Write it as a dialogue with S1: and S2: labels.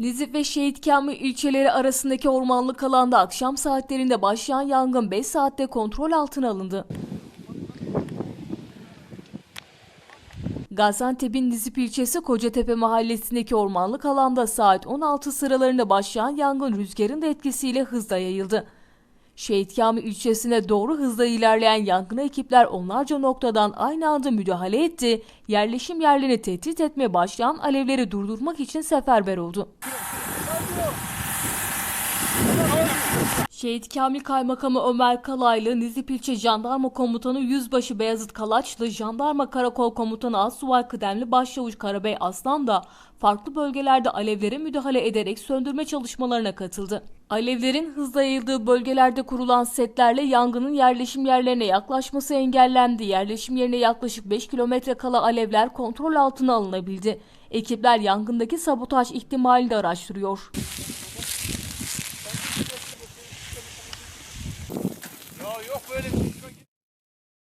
S1: Nizip ve Şehit Kamil ilçeleri arasındaki ormanlık alanda akşam saatlerinde başlayan yangın 5 saatte kontrol altına alındı. Gaziantep'in Nizip ilçesi Kocatepe mahallesindeki ormanlık alanda saat 16 sıralarında başlayan yangın rüzgarın da etkisiyle hızla yayıldı. Şehit Kamil ilçesine doğru hızla ilerleyen yangına ekipler onlarca noktadan aynı anda müdahale etti, yerleşim yerlerini tehdit etmeye başlayan alevleri durdurmak için seferber oldu. Şehit Kamil Kaymakamı Ömer Kalaylı, Nizip İlçe Jandarma Komutanı Yüzbaşı Beyazıt Kalaçlı, Jandarma Karakol Komutanı Asubay Kıdemli Başçavuş Karabey Aslan da farklı bölgelerde alevlere müdahale ederek söndürme çalışmalarına katıldı. Alevlerin hızla yayıldığı bölgelerde kurulan setlerle yangının yerleşim yerlerine yaklaşması engellendi. Yerleşim yerine yaklaşık 5 kilometre kala alevler kontrol altına alınabildi. Ekipler yangındaki sabotaj ihtimalini de araştırıyor.
S2: Yok böyle bir şey.